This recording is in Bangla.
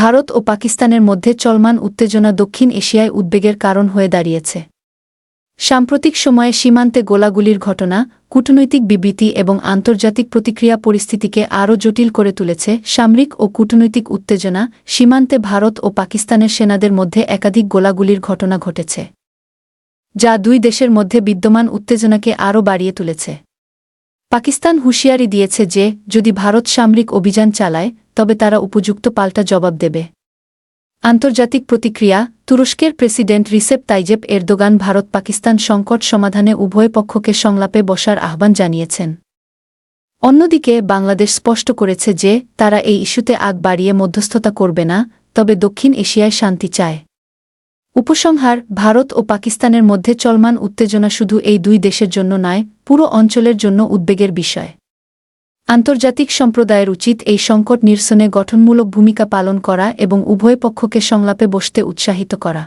ভারত ও পাকিস্তানের মধ্যে চলমান উত্তেজনা দক্ষিণ এশিয়ায় উদ্বেগের কারণ হয়ে দাঁড়িয়েছে। সাম্প্রতিক সময়ে সীমান্তে গোলাগুলির ঘটনা, কূটনৈতিক বিবৃতি এবং আন্তর্জাতিক প্রতিক্রিয়া পরিস্থিতিকে আরও জটিল করে তুলেছে সামরিক ও কূটনৈতিক উত্তেজনা, সীমান্তে ভারত ও পাকিস্তানের সেনাদের মধ্যে একাধিক গোলাগুলির ঘটনা ঘটেছে, যা দুই দেশের মধ্যে বিদ্যমান উত্তেজনাকে আরও বাড়িয়ে তুলেছে। পাকিস্তান হুঁশিয়ারি দিয়েছে যে, যদি ভারত সামরিক অভিযান চালায় তবে তারা উপযুক্ত পাল্টা জবাব দেবে। আন্তর্জাতিক প্রতিক্রিয়া, তুরস্কের president Recep Tayyip Erdogan Bharat Pakistan সংকট সমাধানে উভয় পক্ষকে সংলাপে বসার আহ্বান জানিয়েছেন। অন্যদিকে, বাংলাদেশ স্পষ্ট করেছে যে, তারা এই ইস্যুতে আগ বাড়িয়ে মধ্যস্থতা করবে না, তবে দক্ষিণ এশিয়ায় শান্তি চায়। উপসংহার, ভারত ও পাকিস্তানের মধ্যে চলমান উত্তেজনা শুধু এই দুই দেশের জন্য নয়, পুরো অঞ্চলের জন্য উদ্বেগের বিষয়। আন্তর্জাতিক সম্প্রদায়ের উচিত এই সংকট নিরসনে গঠনমূলক ভূমিকা পালন করা এবং উভয় পক্ষকে সংলাপে বসতে উৎসাহিত করা।